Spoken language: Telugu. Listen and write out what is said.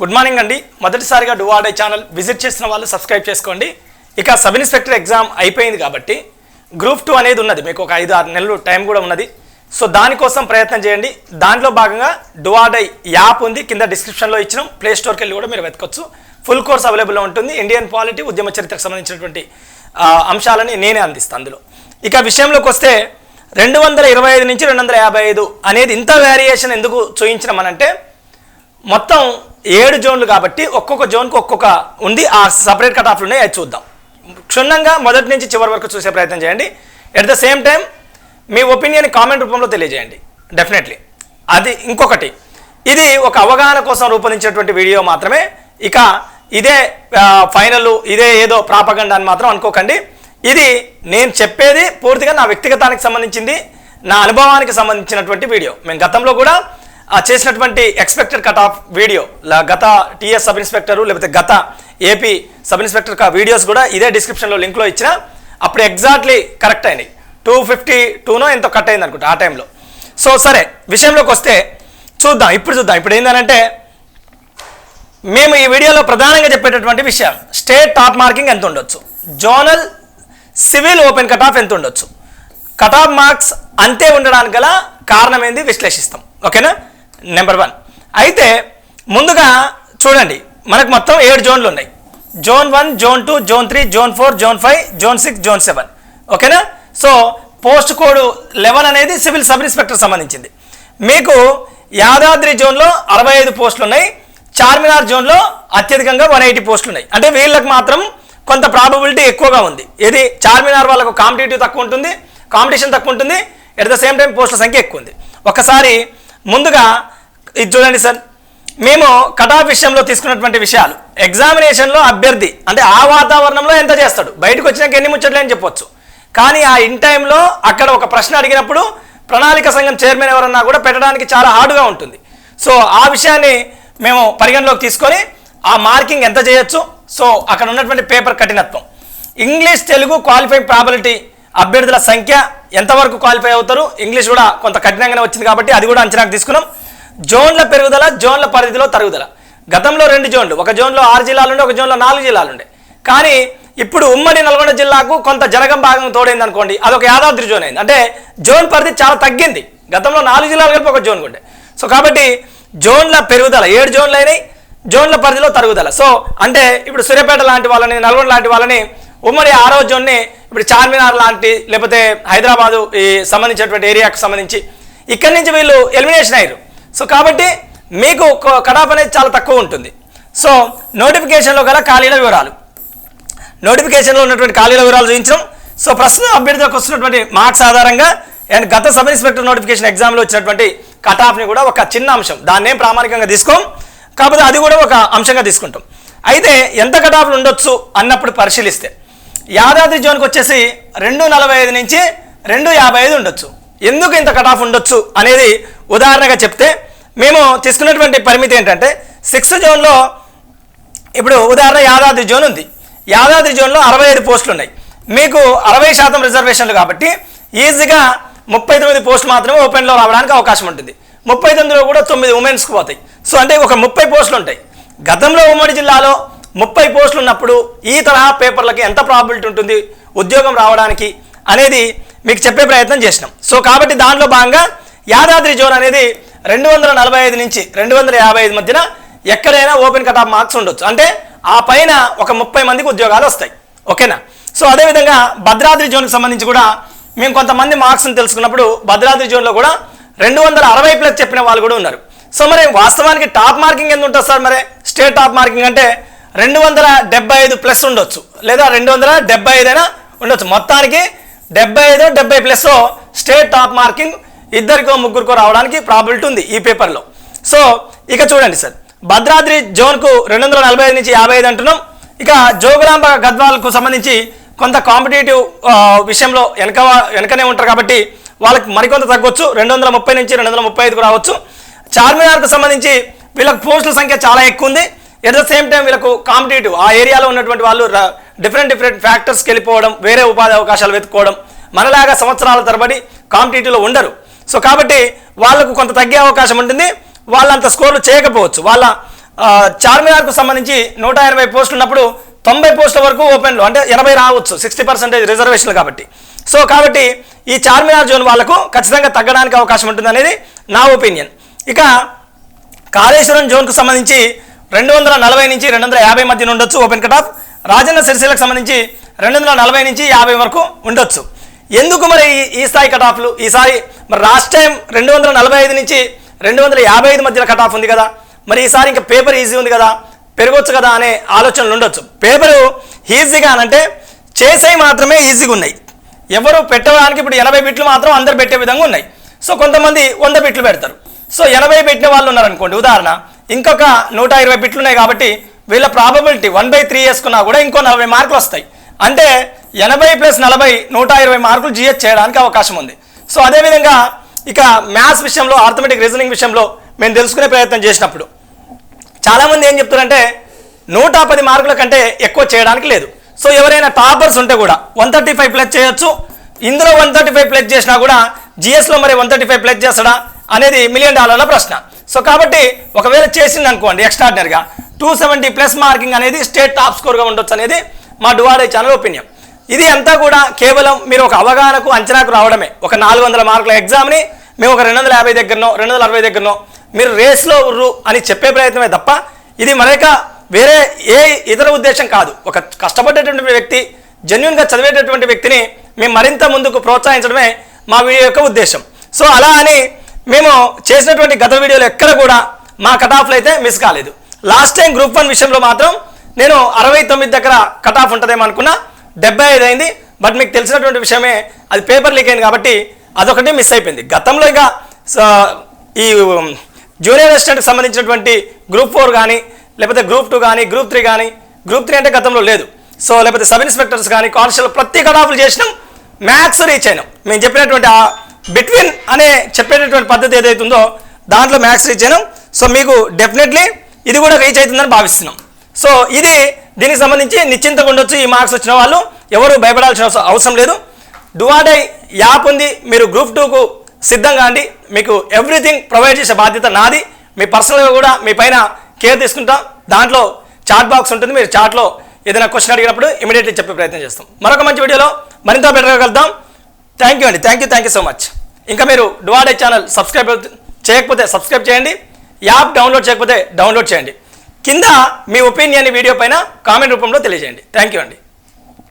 గుడ్ మార్నింగ్ అండి. మొదటిసారిగా డువాడే ఛానల్ విజిట్ చేసిన వాళ్ళు సబ్స్క్రైబ్ చేసుకోండి. ఇక సబ్ ఇన్స్పెక్టర్ ఎగ్జామ్ అయిపోయింది కాబట్టి గ్రూప్ టూ అనేది ఉన్నది. మీకు ఒక ఐదు ఆరు నెలలు టైం కూడా ఉన్నది. సో దానికోసం ప్రయత్నం చేయండి. దాంట్లో భాగంగా డువాడై యాప్ ఉంది. కింద డిస్క్రిప్షన్లో ఇచ్చిన. ప్లే స్టోర్కి వెళ్ళి కూడా మీరు వెతకొచ్చు. ఫుల్ కోర్స్ అవైలబుల్లో ఉంటుంది. ఇండియన్ పాలిటీ ఉద్యమ చరిత్రకు సంబంధించినటువంటి అంశాలని నేనే అందిస్తాను అందులో. ఇక విషయంలోకి వస్తే రెండు వందల ఇరవై ఐదు నుంచి రెండు వందల యాభై ఐదు అనేది ఇంత వేరియేషన్ ఎందుకు చూయించినామనంటే మొత్తం ఏడు జోన్లు కాబట్టి ఒక్కొక్క జోన్కి ఒక్కొక్క ఉంది. ఆ సపరేట్ కట్ ఆఫ్లు ఉన్నాయి. అది చూద్దాం. క్షుణ్ణంగా మొదటి నుంచి చివరి వరకు చూసే ప్రయత్నం చేయండి. ఎట్ ద సేమ్ టైం మీ ఒపీనియన్ కామెంట్ రూపంలో తెలియజేయండి. డెఫినెట్లీ అది ఇంకొకటి. ఇది ఒక అవగాహన కోసం రూపొందించినటువంటి వీడియో మాత్రమే. ఇక ఇదే ఫైనల్ ఇదే ఏదో ప్రాపగండ అని మాత్రం అనుకోకండి. ఇది నేను చెప్పేది పూర్తిగా నా వ్యక్తిగతానికి సంబంధించింది నా అనుభవానికి సంబంధించినటువంటి వీడియో. మేము గతంలో కూడా చేసినటువంటి ఎక్స్పెక్టెడ్ కట్ ఆఫ్ వీడియో గత టీఎస్ సబ్ ఇన్స్పెక్టర్ లేకపోతే గత ఏపీ సబ్ ఇన్స్పెక్టర్ కా వీడియోస్ కూడా ఇదే డిస్క్రిప్షన్లో లింక్లో ఇచ్చిన అప్పుడు ఎగ్జాక్ట్లీ కరెక్ట్ అయినాయి. టూ ఫిఫ్టీ టూనో ఎంతో కట్ అయింది అనుకుంటా ఆ టైంలో సో సరే విషయంలోకి వస్తే చూద్దాం ఇప్పుడు చూద్దాం. ఇప్పుడు ఏంటంటే మేము ఈ వీడియోలో ప్రధానంగా చెప్పేటటువంటి విషయం స్టేట్ టాప్ మార్కింగ్ ఎంత ఉండొచ్చు? Zonal civil open cut off ఎంత ఉండొచ్చు? కట్ ఆఫ్ మార్క్స్ అంతే ఉండడానికి గల కారణం ఏంది? విశ్లేషిస్తాం. ఓకేనా? నెంబర్ వన్ అయితే ముందుగా చూడండి మనకు మొత్తం ఏడు జోన్లు ఉన్నాయి. Zone one zone two zone three zone four zone five zone six zone seven. ఓకేనా? సో పోస్ట్ కోడ్ లెవెన్ అనేది సివిల్ సబ్ ఇన్స్పెక్టర్ సంబంధించింది. మీకు యాదాద్రి జోన్లో అరవై ఐదు పోస్టులు ఉన్నాయి. చార్మినార్ జోన్లో అత్యధికంగా వన్ ఎయిటీ పోస్టులు ఉన్నాయి. అంటే వీళ్ళకి మాత్రం కొంత ప్రాబబిలిటీ ఎక్కువగా ఉంది. ఇది చార్మినార్ వాళ్ళకు కాంపిటేటివ్ తక్కువ ఉంటుంది కాంపిటీషన్ తక్కువ ఉంటుంది ఎట్ ద సేమ్ టైం పోస్టుల సంఖ్య ఎక్కువ ఉంది. ఒకసారి ముందుగా ఇది చూడండి సార్. మేము కటాఫ్ విషయంలో తీసుకున్నటువంటి విషయాలు. ఎగ్జామినేషన్లో అభ్యర్థి అంటే ఆ వాతావరణంలో ఎంత చేస్తాడు? బయటకు వచ్చినాక ఎన్ని ముచ్చట్లే అని చెప్పొచ్చు. కానీ ఆ ఇన్ టైంలో అక్కడ ఒక ప్రశ్న అడిగినప్పుడు ప్రణాళిక సంఘం చైర్మన్ ఎవరన్నా కూడా పెట్టడానికి చాలా హార్డ్గా ఉంటుంది. సో ఆ విషయాన్ని మేము పరిగణలోకి తీసుకొని ఆ మార్కింగ్ ఎంత చేయొచ్చు? సో అక్కడ ఉన్నటువంటి పేపర్ కఠినత్వం. ఇంగ్లీష్ తెలుగు క్వాలిఫైయింగ్ ప్రాబిలిటీ అభ్యర్థుల సంఖ్య ఎంతవరకు క్వాలిఫై అవుతారు? ఇంగ్లీష్ కూడా కొంత కఠినంగానే వచ్చింది కాబట్టి అది కూడా అంచనాకు తీసుకున్నాం. జోన్ల పెరుగుదల జోన్ల పరిధిలో తరుగుదల. గతంలో రెండు జోన్లు ఒక జోన్లో ఆరు జిల్లాలు ఉండే ఒక జోన్లో నాలుగు జిల్లాలు ఉండే కానీ ఇప్పుడు ఉమ్మడి నల్గొండ జిల్లాకు కొంత జనగం భాగం తోడైంది అనుకోండి అదొక యాదాద్రి జోన్ అయింది. అంటే జోన్ పరిధి చాలా తగ్గింది. గతంలో నాలుగు జిల్లాలు కలిపి ఒక జోన్ ఉండే. సో కాబట్టి జోన్ల పెరుగుదల ఏడు జోన్లు అయినాయి జోన్ల పరిధిలో తరుగుదల. సో అంటే ఇప్పుడు సూర్యాపేట లాంటి వాళ్ళని నల్గొండ లాంటి వాళ్ళని ఉమ్మడి ఆ రోజునే ఇప్పుడు చార్మినార్ లాంటి లేకపోతే హైదరాబాదు ఈ సంబంధించినటువంటి ఏరియాకు సంబంధించి ఇక్కడి నుంచి వీళ్ళు ఎలిమినేషన్ అయ్యారు. సో కాబట్టి మీకు కడాప్ అనేది చాలా తక్కువ ఉంటుంది. సో నోటిఫికేషన్లో గల ఖాళీల వివరాలు. నోటిఫికేషన్లో ఉన్నటువంటి ఖాళీల వివరాలు చూపించడం. సో ప్రస్తుతం అభ్యర్థులకు వస్తున్నటువంటి మార్క్స్ ఆధారంగా అండ్ గత సబ్ ఇన్స్పెక్టర్ నోటిఫికేషన్ ఎగ్జామ్లో వచ్చినటువంటి కటాఫ్ని కూడా ఒక చిన్న అంశం. దాన్నే ప్రామాణికంగా తీసుకోం. కాకపోతే అది కూడా ఒక అంశంగా తీసుకుంటాం. అయితే ఎంత కటాఫ్లు ఉండొచ్చు అన్నప్పుడు పరిశీలిస్తే యాదాద్రి జోన్కి వచ్చేసి రెండు నలభై ఐదు నుంచి రెండు యాభై ఐదు ఉండొచ్చు. ఎందుకు ఇంత కట్ ఆఫ్ ఉండొచ్చు అనేది ఉదాహరణగా చెప్తే మేము తీసుకున్నటువంటి పరిమితి ఏంటంటే సిక్స్త్ జోన్లో ఇప్పుడు ఉదాహరణ యాదాద్రి జోన్ ఉంది. యాదాద్రి జోన్లో అరవై ఐదు పోస్టులు ఉన్నాయి. మీకు అరవై శాతం రిజర్వేషన్లు కాబట్టి ఈజీగా ముప్పై తొమ్మిది పోస్టులు మాత్రమే ఓపెన్లో రావడానికి అవకాశం ఉంటుంది. ముప్పై తొమ్మిదిలో కూడా తొమ్మిది ఉమెన్స్కి పోతాయి. సో అంటే ఒక ముప్పై పోస్టులు ఉంటాయి. గతంలో ఉమ్మడి జిల్లాలో ముప్పై పోస్టులు ఉన్నప్పుడు ఈ తరహా పేపర్లకి ఎంత ప్రాబిలిటీ ఉంటుంది? ఉద్యోగం రావడానికి అనేది మీకు చెప్పే ప్రయత్నం చేసినాం. సో కాబట్టి దానిలో భాగంగా యాదాద్రి జోన్ అనేది రెండు వందల నలభై ఐదు నుంచి రెండు వందల యాభై ఐదు మధ్యన ఎక్కడైనా ఓపెన్ కట్ ఆఫ్ మార్క్స్ ఉండొచ్చు. అంటే ఆ పైన ఒక ముప్పై మందికి ఉద్యోగాలు వస్తాయి. ఓకేనా? సో అదేవిధంగా భద్రాద్రి జోన్కి సంబంధించి కూడా మేము కొంతమంది మార్క్స్ని తెలుసుకున్నప్పుడు భద్రాద్రి జోన్లో కూడా రెండు వందల అరవై ప్లస్ చెప్పిన వాళ్ళు కూడా ఉన్నారు. సో మరి వాస్తవానికి టాప్ మార్కింగ్ ఎంత ఉంటుంది సార్ మరి? స్టేట్ టాప్ మార్కింగ్ అంటే రెండు వందల డెబ్బై ఐదు ప్లస్ ఉండొచ్చు. లేదా రెండు వందల డెబ్బై ఐదు అయినా ఉండొచ్చు. మొత్తానికి డెబ్బై ఐదు డెబ్బై ప్లస్ స్టేట్ టాప్ మార్కింగ్ ఇద్దరికో ముగ్గురికో రావడానికి ప్రాబిలిటీ ఉంది ఈ పేపర్లో. సో ఇక చూడండి సార్. భద్రాద్రి జోన్కు రెండు వందల నలభై ఐదు నుంచి యాభై ఐదు అంటున్నాం. ఇక జోగులాంబ గద్వాలకు సంబంధించి కొంత కాంపిటేటివ్ విషయంలో వెనక వెనకనే ఉంటారు కాబట్టి వాళ్ళకి మరికొంత తగ్గొచ్చు. రెండు వందల ముప్పై నుంచి రెండు వందల ముప్పై ఐదుకు రావచ్చు. చార్మినార్కు సంబంధించి వీళ్ళకి పోస్టుల సంఖ్య చాలా ఎక్కువ ఉంది. ఎట్ ద సేమ్ టైం వీళ్ళకు కాంపిటేటివ్ ఆ ఏరియాలో ఉన్నటువంటి వాళ్ళు డిఫరెంట్ డిఫరెంట్ ఫ్యాక్టర్స్కి వెళ్ళిపోవడం వేరే ఉపాధి అవకాశాలు వెతుక్కోవడం మనలాగా సంవత్సరాల తరబడి కాంపిటేటివ్లో ఉండరు. సో కాబట్టి వాళ్ళకు కొంత తగ్గే అవకాశం ఉంటుంది. వాళ్ళంత స్కోర్లు చేయకపోవచ్చు. వాళ్ళ చార్మినార్కు సంబంధించి నూట ఎనభై పోస్టులు ఉన్నప్పుడు తొంభై పోస్టుల వరకు ఓపెన్లో అంటే ఎనభై రావచ్చు సిక్స్టీ పర్సెంటేజ్ రిజర్వేషన్లు కాబట్టి. సో కాబట్టి ఈ చార్మినార్ జోన్ వాళ్ళకు ఖచ్చితంగా తగ్గడానికి అవకాశం ఉంటుంది అనేది నా ఒపీనియన్. ఇక కాళేశ్వరం జోన్కు సంబంధించి రెండు వందల నలభై నుంచి రెండు వందల యాభై మధ్యన ఉండొచ్చు ఓపెన్ కట్ ఆఫ్ రాజన్న సిరిసిలకు సంబంధించి రెండు వందల నలభై నుంచి యాభై వరకు ఉండొచ్చు. ఎందుకు మరి ఈ- ఈ స్థాయి కట్ ఆఫ్లు ఈసారి మరి లాస్ట్ టైం రెండు వందల నలభై ఐదు నుంచి రెండు వందల యాభై ఐదు మధ్యలో కట్ ఆఫ్ ఉంది కదా. మరి ఈసారి ఇంకా పేపర్ ఈజీ ఉంది కదా. పెరగొచ్చు కదా అనే ఆలోచనలు ఉండొచ్చు. పేపరు ఈజీగా అంటే చేసేవి మాత్రమే ఈజీగా ఉన్నాయి. ఎవరు పెట్టడానికి ఇప్పుడు ఎనభై బిట్లు మాత్రం అందరు పెట్టే విధంగా ఉన్నాయి. సో కొంతమంది వంద బిట్లు పెడతారు. సో ఎనభై పెట్టిన వాళ్ళు ఉన్నారనుకోండి ఉదాహరణ ఇంకొక నూట ఇరవై బిట్లు ఉన్నాయి కాబట్టి వీళ్ళ ప్రాబబిలిటీ వన్ బై త్రీ వేసుకున్నా కూడా ఇంకో నలభై మార్కులు వస్తాయి. అంటే ఎనభై ప్లస్ నలభై నూట ఇరవై మార్కులు జిఎస్ చేయడానికి అవకాశం ఉంది. సో అదేవిధంగా ఇక మ్యాథ్స్ విషయంలో ఆర్థమెటిక్ రీజనింగ్ విషయంలో మేము తెలుసుకునే ప్రయత్నం చేసినప్పుడు చాలామంది ఏం చెప్తారంటే నూట పది మార్కుల కంటే ఎక్కువ చేయడానికి లేదు. సో ఎవరైనా టాపర్స్ ఉంటే కూడా వన్ థర్టీ ఫైవ్ ప్లస్ చేయొచ్చు. ఇందులో వన్ థర్టీ ఫైవ్ ప్లస్ చేసినా కూడా జిఎస్లో మరి వన్ థర్టీ ఫైవ్ ప్లస్ చేస్తాడా అనేది మిలియన్ డాలర్ల ప్రశ్న. సో కాబట్టి ఒకవేళ చేసింది అనుకోండి ఎక్స్ట్రాడినరీగా టూ సెవెంటీ ప్లస్ మార్కింగ్ అనేది స్టేట్ టాప్ స్కోర్గా ఉండొచ్చు అనేది మా డువాడే ఛానల్ ఒపీనియన్ ఇది అంతా కూడా కేవలం మీరు ఒక అవగాహనకు అంచనాకు రావడమే. ఒక నాలుగు వందల మార్కుల ఎగ్జామ్ని మేము ఒక రెండు వందల యాభై దగ్గరనో రెండు వందల అరవై దగ్గరనో మీరు రేస్లో ఉర్రు అని చెప్పే ప్రయత్నమే తప్ప ఇది మరొక వేరే ఏ ఇతర ఉద్దేశం కాదు. ఒక కష్టపడేటువంటి వ్యక్తి జెన్యున్గా చదివేటటువంటి వ్యక్తిని మేము మరింత ముందుకు ప్రోత్సహించడమే మా వీడియో యొక్క ఉద్దేశం. సో అలా అని మేము చేసినటువంటి గత వీడియోలు ఎక్కడ కూడా మా కటాఫ్లు అయితే మిస్ కాలేదు. లాస్ట్ టైం గ్రూప్ వన్ విషయంలో మాత్రం నేను అరవై తొమ్మిది దగ్గర కట్ ఆఫ్ ఉంటుందేమో అనుకున్నా. డెబ్బై ఐదు అయింది. బట్ మీకు తెలిసినటువంటి విషయమే అది పేపర్ లీక్ అయింది కాబట్టి అదొకటి మిస్ అయిపోయింది. గతంలో ఇక ఈ జూనియర్ అసిస్టెంట్కి సంబంధించినటువంటి గ్రూప్ ఫోర్ కానీ లేకపోతే గ్రూప్ టూ కానీ గ్రూప్ త్రీ కానీ గ్రూప్ త్రీ అంటే గతంలో లేదు. సో లేకపోతే సబ్ ఇన్స్పెక్టర్స్ కానీ కానిస్టేబుల్ ప్రతి కట్ ఆఫ్లు చేసినాం. మ్యాథ్స్ రీచ్ అయినాం. మేము చెప్పినటువంటి ఆ బిట్వీన్ అనే చెప్పేటటువంటి పద్ధతి ఏదైతే ఉందో దాంట్లో మ్యాథ్స్ రీచ్ అయినాం సో మీకు డెఫినెట్లీ ఇది కూడా రీచ్ అవుతుందని భావిస్తున్నాం. సో ఇది దీనికి సంబంధించి నిశ్చింతగా ఉండొచ్చు. ఈ మార్క్స్ వచ్చిన వాళ్ళు ఎవరు భయపడాల్సిన అవసరం- అవసరం లేదు. డువాడై యాప్ ఉంది. మీరు గ్రూప్ టూకు సిద్ధంగా అండి మీకు ఎవ్రీథింగ్ ప్రొవైడ్ చేసే బాధ్యత నాది. మీ పర్సనల్గా కూడా మీ పైన కేర్ తీసుకుంటాం. దాంట్లో చాట్ బాక్స్ ఉంటుంది. మీరు చాట్లో ఏదైనా క్వశ్చన్ అడిగినప్పుడు ఇమీడియట్లీ చెప్పే ప్రయత్నం చేస్తాం. మరొక మంచి వీడియోలో మరింత బెటర్గా కలుద్దాం. థ్యాంక్ యూ అండి. Thank you thank you so much ఇంకా మీరు డువాడే ఛానల్ సబ్స్క్రైబ్ చేయకపోతే సబ్స్క్రైబ్ చేయండి. యాప్ డౌన్లోడ్ చేయకపోతే డౌన్లోడ్ చేయండి. కింద మీ ఒపీనియన్ వీడియో పైన కామెంట్ రూపంలో తెలియజేయండి. థ్యాంక్ యూ అండి.